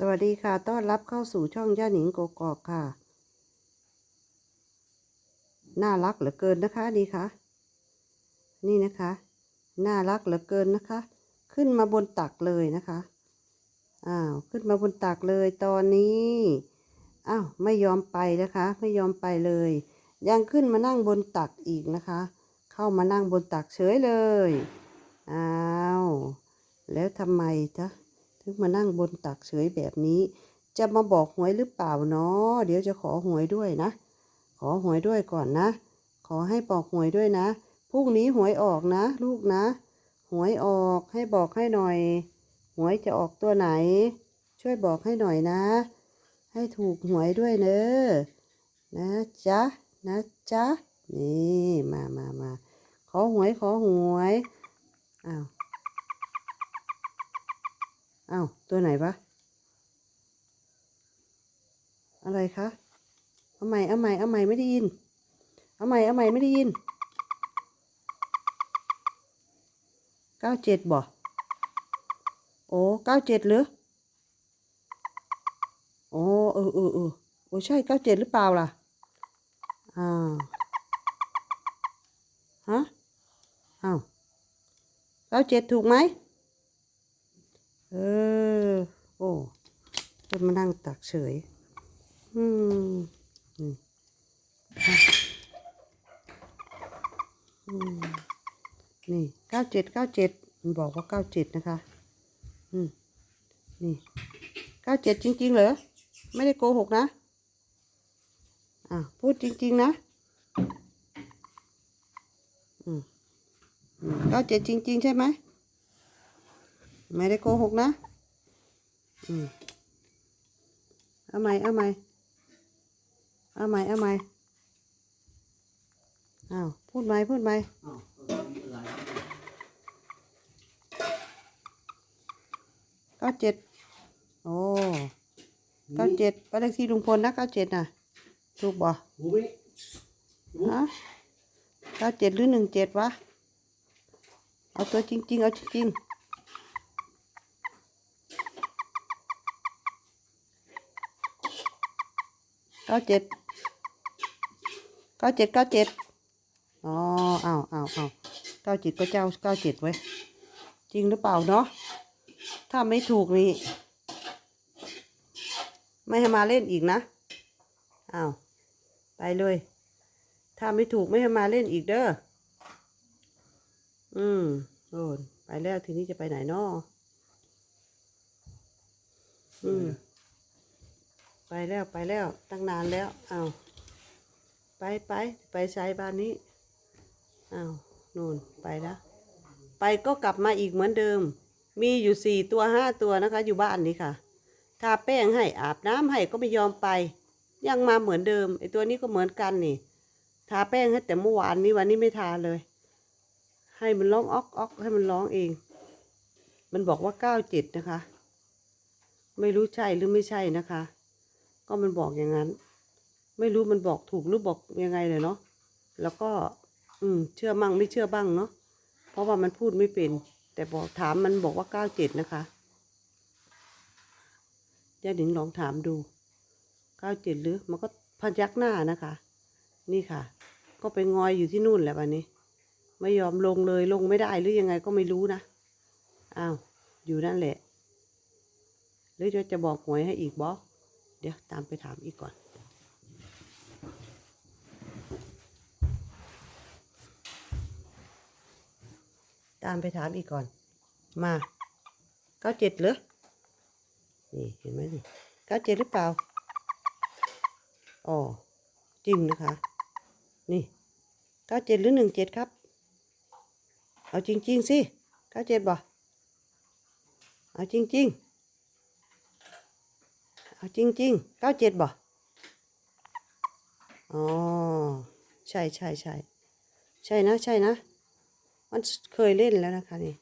สวัสดีค่ะ ต้อนรับเข้าสู่ช่องย่าหนิงโกกอกค่ะ น่ารักเหลือเกินนะคะนี่ค่ะ นี่นะคะ น่ารักเหลือเกินนะคะ ขึ้นมาบนตักเลยนะคะ อ้าว ขึ้นมาบนตักเลยตอนนี้ อ้าว ไม่ยอมไปนะคะ ไม่ยอมไปเลย ยังขึ้นมานั่งบนตักอีกนะคะ เข้ามานั่งบนตักเฉยเลย อ้าว แล้วทำไมจ๊ะ ถึงมานั่งบนตักเฉยแบบนี้ จะมาบอกหวยหรือเปล่าเนาะเดี๋ยวจะขอหวยด้วยนะ ขอหวยด้วยก่อนนะ ขอให้บอกหวยด้วยนะพรุ่งนี้หวยออกนะ ลูกนะ หวยออกให้บอกให้หน่อย หวยจะออกตัวไหน ช่วยบอกให้หน่อยนะ ให้ถูกหวยด้วยเนอะนะจ๊ะนะจ๊ะนี่มามามาขอหวยขอหวยอ้าว อ้าวตัวไหนวะอะไรคะเอาใหม่เอาใหม่เอาใหม่ไม่ได้ยินเอาใหม่เอาใหม่ไม่ได้ยินเก้าเจ็ดบ่โอ้เก้าเจ็ดหรือโอ้เออเออเออโอ้ใช่เก้าเจ็ดหรือเปล่าล่ะอ่าฮะอ้าวเก้าเจ็ดถูกไหม เออ โอ้เป็นมานั่งตักเฉยอืมนี่อะอืมนี่เก้าเจ็ดเก้าเจ็ดมันบอกว่าเก้าเจ็ดนะคะ อืม นี่เก้าเจ็ดจริง ๆ เหรอ ไม่ได้โกหกนะ อะ พูดจริง ๆ นะ อืมเก้าเจ็ดจริง ๆ ใช่ไหม ไม่ได้โกหกนะอืมเอาใหม่เอาใหม่เอาใหม่เอาใหม่อ้าวพูดใหม่พูดใหม่เก้าเจ็ดโอ้เก้าเจ็ดบ้านเลขที่ลุงพลนะเก้าเจ็ดน่ะถูกบ่หูไม่ฮะเก้าเจ็ดหรือหนึ่งเจ็ดวะ เอาตัวจริง ๆ เอาจริงๆ เก้าเจ็ดเก้าเจ็ดเก้าเจ็ดอ๋ออ้าวอ้าวอ้าวเก้าเจ็ดก็เจ้าเก้าเจ็ดไว้ยจริงหรือเปล่าเนาะ ถ้าไม่ถูกนี่ ไม่ให้มาเล่นอีกนะ อ้าว ไปเลย ถ้าไม่ถูกไม่ให้มาเล่นอีกเด้อ อืมโอ้ยไปแล้วทีนี้จะไปไหนนออืม ไปแล้วไปแล้วตั้งนานแล้วเอาไปไปไปใช้บ้านนี้เอานู่นไปแล้วไปก็กลับมาอีกเหมือนเดิม มีอยู่สี่ตัวห้าตัวนะคะ อยู่บ้านนี้ค่ะทาแป้งให้อาบน้ำให้ก็ไม่ยอมไป ยังมาเหมือนเดิมไอตัวนี้ก็เหมือนกันนี่ทาแป้งให้แต่เมื่อวานนี้วันนี้ไม่ทาเลย ให้มันร้องอ๊อกอ๊อกให้มันร้องเอง มันบอกว่าเก้าเจ็ดนะคะ ไม่รู้ใช่หรือไม่ใช่นะคะ ก็มันบอกอย่างนั้น ไม่รู้มันบอกถูกหรือบอกยังไงเลยเนาะแล้วก็ อืม เชื่อมั่งไม่เชื่อบ้างเนาะเพราะว่ามันพูดไม่เป็น แต่บอกถามมันบอกว่าเก้าเจ็ดนะคะย่าหนิงลองถามดูเก้าเจ็ดหรือ มันก็พยักหน้านะคะ นี่ค่ะ ก็ไปงอยอยู่ที่นู่นแหละวันนี้ ไม่ยอมลงเลยลงไม่ได้หรือยังไงก็ไม่รู้นะอ้าวอยู่นั่นแหละ หรือจะจะบอกหวยให้อีกบอเดี๋ยวตามไปถามอีกก่อน ตามไปถามอีกก่อน มาเก้าเจ็ดหรือนี่เห็นไหมนี่เก้าเจ็ดหรือเปล่าอ๋อจริงนะคะ นี่เก้าเจ็ดหรือหนึ่งเจ็ดครับ เอาจริง ๆ สิเก้าเจ็ดบ่เอาจริง ๆ เอาจริงๆเก้าเจ็ดบ่อ๋อ ใช่ใช่ใช่ใช่นะ ใช่นะ มันเคยเล่นแล้วนะคะนี่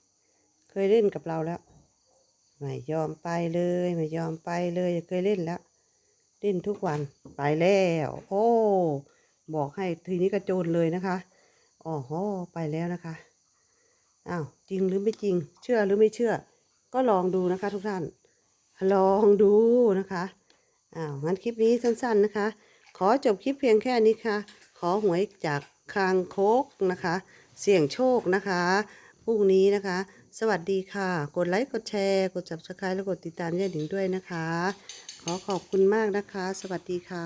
เคยเล่นกับเราแล้ว ไม่ยอมไปเลย ไม่ยอมไปเลยเคยเล่นแล้ว เล่นทุกวัน ไปแล้ว โอ้ บอกให้ทีนี้กระโจนเลยนะคะอ๋อโหไปแล้วนะคะ อ้าว จริงหรือไม่จริง เชื่อหรือไม่เชื่อ ก็ลองดูนะคะทุกท่าน ลองดูนะคะอ้าวงั้นคลิปนี้สั้น ๆนะคะ ขอจบคลิปเพียงแค่นี้ค่ะ ขอหวยจากคางโคกนะคะ เสี่ยงโชคนะคะพรุ่งนี้นะคะ สวัสดีค่ะ กดไลค์กดแชร์กดจับสไครต์และกดติดตามยายหนิงด้วยนะคะ ขอขอบคุณมากนะคะ สวัสดีค่ะ